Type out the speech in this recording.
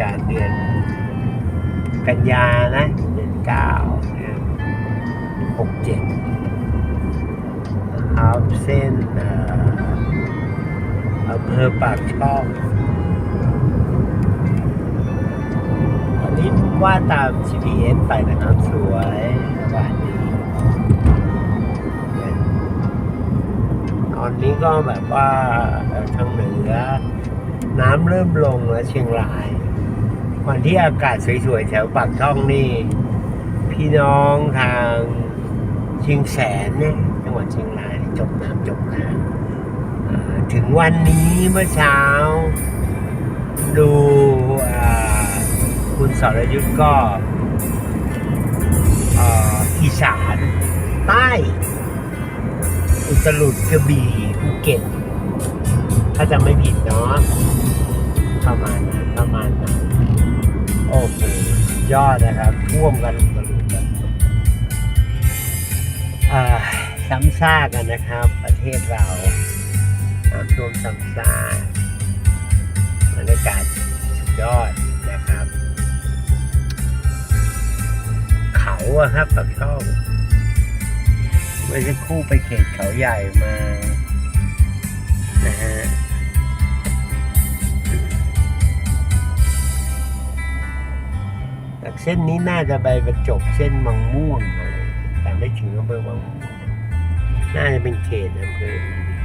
กาลเดือนกันยานะเดือนเก้าหกเจ็ดนะครับเส้นอำเภอปากช่องตอนนี้ว่าตาม GPS ไปนะครับสวยสวัสดีตอนนี้ก็แบบว่าทางเหนือ น้ำเริ่มลงแล้วเชียงราย วันที่อากาศสวยๆแถวปากช่องนี่ พี่น้องทางเชียงแสนเนี่ยจังหวัดเชียงรายจมน้ำจมน้ำถึงวันนี้เมื่อเช้า ดูคุณสรยุทธ์ก็อีสานใต้ อุตรุดกระบี่ภูเก็ต ถ้าจะไม่ผิดเนาะประมาณนั้นประมาณนั้น โอ้โหยอดนะครับท่วมกันอุตลุกันซ้ำซากกันนะครับ ประเทศเราน้ำท่วมซ้ำซากบรรยากาศสุดยอดนะครับ เขาอะครับปากช่องเมื่อสักครู่ไปเขตเขาใหญ่มานะฮะ เส้นนี้น่าจะไปกระจบเส้นมังม่วงอะไรแต่ไม่ถึงอำเภอมังม่วงน่าจะเป็นเขตอำเภออื่นน